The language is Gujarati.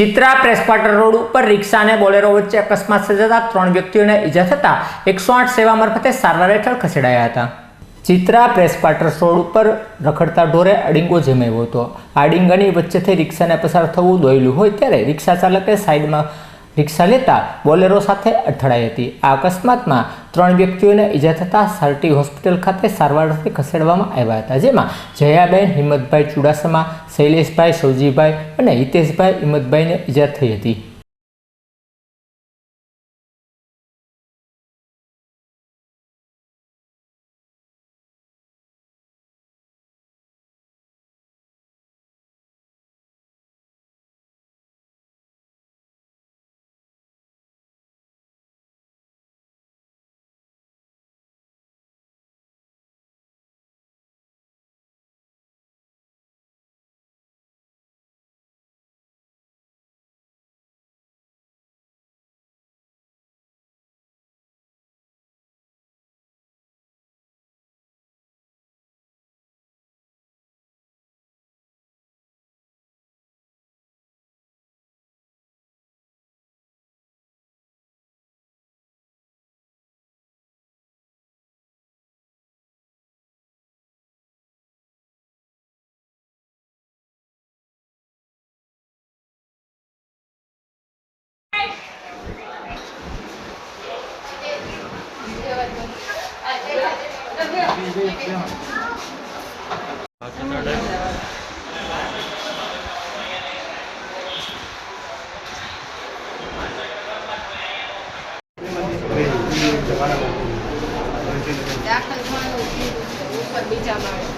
ચિત્રા પ્રેસ ક્વાર્ટર રોડ ઉપર રિક્ષા અને બોલેરો વચ્ચે અકસ્માત સર્જાતા ત્રણ વ્યક્તિઓને ઈજા થતા એકસો આઠ સેવા મારફતે સારવાર હેઠળ ખસેડાયા હતા. ચિત્રા પ્રેસ ક્વાર્ટર રોડ ઉપર રખડતા ઢોરે અડિંગો જમાવ્યો હતો. આ વચ્ચેથી રિક્ષાને પસાર થવું દોયલું હોય ત્યારે રિક્ષા ચાલકે સાઈડમાં રિક્ષા લેતા બોલેરો સાથે અથડાઈ હતી. આ અકસ્માતમાં ત્રણ વ્યક્તિઓને ઈજા થતાં સાર્ટી હોસ્પિટલ ખાતે સારવારથી ખસેડવામાં આવ્યા હતા, જેમાં જયાબેન, હિંમતભાઈ ચુડાસમા, શૈલેષભાઈ સૌજીભાઈ અને હિતેશભાઈ હિંમતભાઈને ઈજા થઈ હતી. દાખલ થવાનું કીધું છે ઉપર બીજા માળે